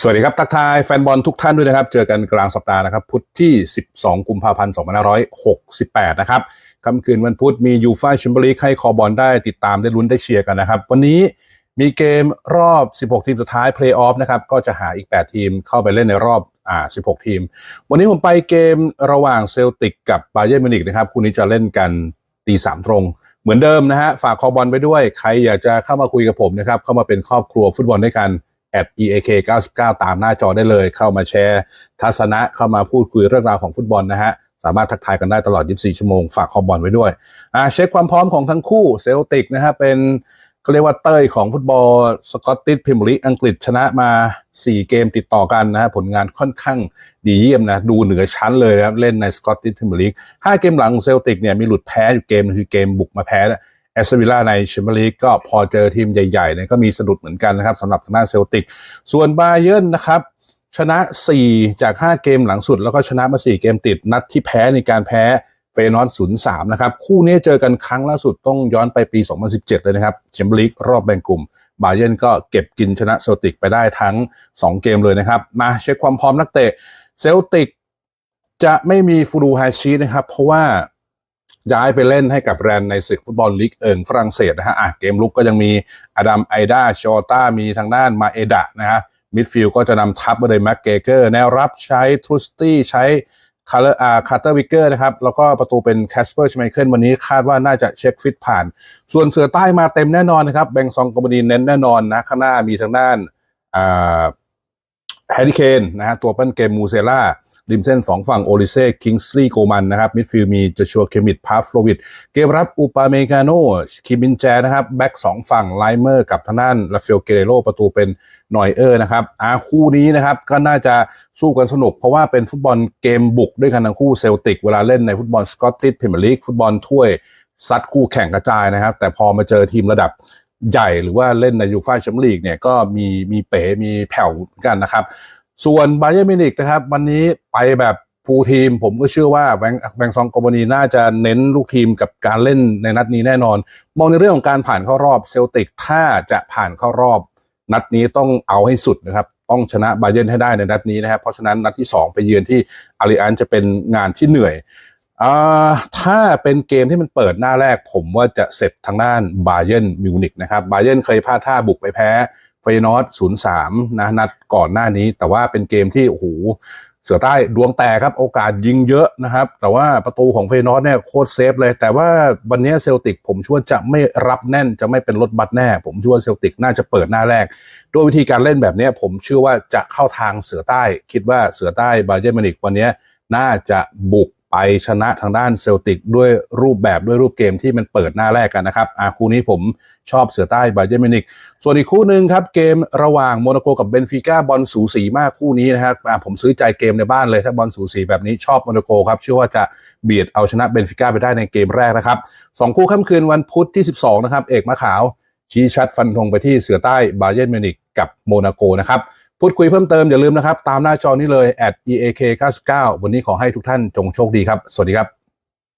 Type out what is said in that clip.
สวัสดีครับ ทักทายแฟนบอลทุกท่านด้วยนะครับ เจอกันกลางสัปดาห์นะครับ พุธที่ 12 กุมภาพันธ์ 2568 นะครับค่ำคืนวันพุธมียูฟ่าแชมเปี้ยนลีกให้คอบอลได้ติดตามได้ลุ้นได้เชียร์กันนะครับ วันนี้มีเกมรอบ 16 ทีมสุดท้ายเพลย์ออฟนะครับ ก็จะหาอีก 8 ทีมเข้าไปเล่นในรอบอ่า16 ทีม วันนี้ผมไปเกมระหว่างเซลติกกับบาเยิร์มิวนิกนะครับคู่นี้จะเล่นกันตีสามตรง เหมือนเดิมนะฮะฝากคอบอลไปด้วย ใครอยากจะเข้ามาคุยกับผมนะครับเข้ามาเป็นครอบครัวฟุตบอลด้วยกัน at eak 99ตามหน้าจอได้เลย เข้ามาแชร์ ทัศนะเข้ามาพูดคุยเรื่องราวของฟุตบอลนะฮะสามารถทักทายกันได้ตลอด 24 ชั่วโมง ฝากคอบอลไว้ด้วยอ่าเช็คความพร้อมของทั้งคู่เซลติกนะฮะเป็นเขาเรียกว่าเต้ยของฟุตบอลสกอตติชพรีเมียร์ลีอังกฤษชนะมา 4 เกมติดต่อกันนะฮะผลงานค่อนข้างดีเยี่ยมนะ ดูเหนือชั้นเลยครับเล่นในสกอตติชพรีเมียร์ลีก5เกมหลังของเซลติกเนี่ยมีหลุดแพ้อยู่เกมนึงคือเกมบุกมาแพ้ แอสเซวิลล่าในแชมเปี้ยนลีกก็พอเจอทีมใหญ่ๆเนี่ยก็มีสะดุดเหมือนกันนะครับสำหรับทางด้านเซลติก ส่วนบาเยิร์นนะครับ ชนะ 4 จาก 5 เกมหลังสุด แล้วก็ชนะมา 4 เกมติด นัดที่แพ้ในการแพ้เฟนอส03นะครับ คู่นี้เจอกันครั้งล่าสุดต้องย้อนไปปี 2017 เลยนะครับแชมเปี้ยนลีกรอบแบ่งกลุ่ม บาเยิร์นก็เก็บกินชนะเซลติกไปได้ทั้ง 2 เกมเลยนะครับ มาเช็คความพร้อมนักเตะเซลติกจะไม่มีฟูรูฮาชินะครับ เพราะว่า ย้ายไปเล่นให้กับแรนในศึกฟุตบอลลีกเอิงฝรั่งเศสนะฮะอะเกมลุกก็ยังมีอดัมไอดาชอต้ามีทางด้านมาเอดะนะฮะมิดฟิลด์ก็จะนำทัพมาโดยแม็กเกเกอร์แนวรับใช้ทรูสตี้ใช้คาร์อาคาร์เตอร์วิกเกอร์นะครับ แล้วก็ประตูเป็นแคสเปอร์ชไมเคิลวันนี้คาดว่าน่าจะเช็คฟิตผ่าน ส่วนเสือใต้มาเต็มแน่นอนนะครับ แบงซองกบดีเน้นแน่นอนนะ ข้างหน้ามีทางด้านอ่า แฮร์รี่เคนนะฮะตัวปั้นเกมมูเซล่าริมเส้นสองฝั่งโอลิเซ่คิงส์ลีย์โกมันนะครับมิดฟิลด์มีจชัวเคมิดพาฟโฟวิดเกมรับอุปาเมกาโนคิมินแจนะครับแบ็กสองฝั่งไลเมอร์กับทางด้านลาเฟลเกเรโรประตูเป็นนอยเออร์นะครับอาคู่นี้นะครับก็น่าจะสู้กันสนุก เพราะว่าเป็นฟุตบอลเกมบุกด้วยกันทั้งคู่เซลติกเวลาเล่นในฟุตบอลสกอตติชพรีเมียร์ลีกฟุตบอลถ้วยซัดคู่แข่งกระจายนะครับ แต่พอมาเจอทีมระดับ ใหญ่หรือว่าเล่นในยูฟ่าแชมเปี้ยนลีกเนี่ยก็มีมีเป๋มีแผ่วกันนะครับ ส่วนไบเยอร์มินิกนะครับ วันนี้ไปแบบฟูลทีม ผมก็เชื่อว่าแบงแบงซองโกบนีน่าจะเน้นลูกทีมกับการเล่นในนัดนี้แน่นอน มองในเรื่องของการผ่านเข้ารอบเซลติกถ้าจะผ่านเข้ารอบ นัดนี้ต้องเอาให้สุดนะครับต้องชนะไบเยร์นให้ได้ในนัดนี้นะครับเพราะฉะนั้นนัดที่ 2 ไปเยือนที่อาริอันจะเป็นงานที่เหนื่อย อ่าถ้าเป็นเกมที่มันเปิดหน้าแรกผมว่าจะเสร็จทางด้านบาเยร์นมิวนิกนะครับบาเยนเคยพลาดท่าบุกไปแพ้เฟยนอส03นะนัดก่อนหน้านี้ แต่ว่าเป็นเกมที่โอ้โหเสือใต้ดวงแตกครับ โอกาสยิงเยอะนะครับ แต่ว่าประตูของเฟยนอสเนี่ยโคตรเซฟเลย แต่ว่าวันนี้เซลติกผมชื่วจะไม่รับแน่นจะไม่เป็นรถบัสแน่ ผมชื่วเซลติกน่าจะเปิดหน้าแรก ด้วยวิธีการเล่นแบบนี้ผมเชื่อว่าจะเข้าทางเสือใต้ คิดว่าเสือใต้บาเยร์นมิวนิกวันนี้น่าจะบุก ไปชนะทางด้านเซลติกด้วยรูปแบบด้วยรูปเกมที่มันเปิดหน้าแรกกันนะครับอาคู่นี้ผมชอบเสือใต้บาเยอร์มินิกส่วนอีกคู่หนึ่งครับ เกมระหว่างโมนาโกกับเบนฟิก้าบอลสูสีมากคู่นี้นะครับผมซื้อใจเกมในบ้านเลยถ้าบอลสูสีแบบนี้ชอบโมนาโกครับเชื่อว่าจะเบียดเอาชนะเบนฟิก้าไปได้ในเกมแรกนะครับสองคู่ค่ำคืนวันพุธที่ 12 นะครับ เอกมะขาวชี้ชัดฟันธงไปที่เสือใต้บาเยอร์มินิกกับโมนาโกนะครับ พูดคุยเพิ่มเติมอย่าลืมนะครับ ตามหน้าจอนี้เลย at eak 99วันนี้ขอให้ทุกท่านจงโชคดีครับ สวัสดีครับ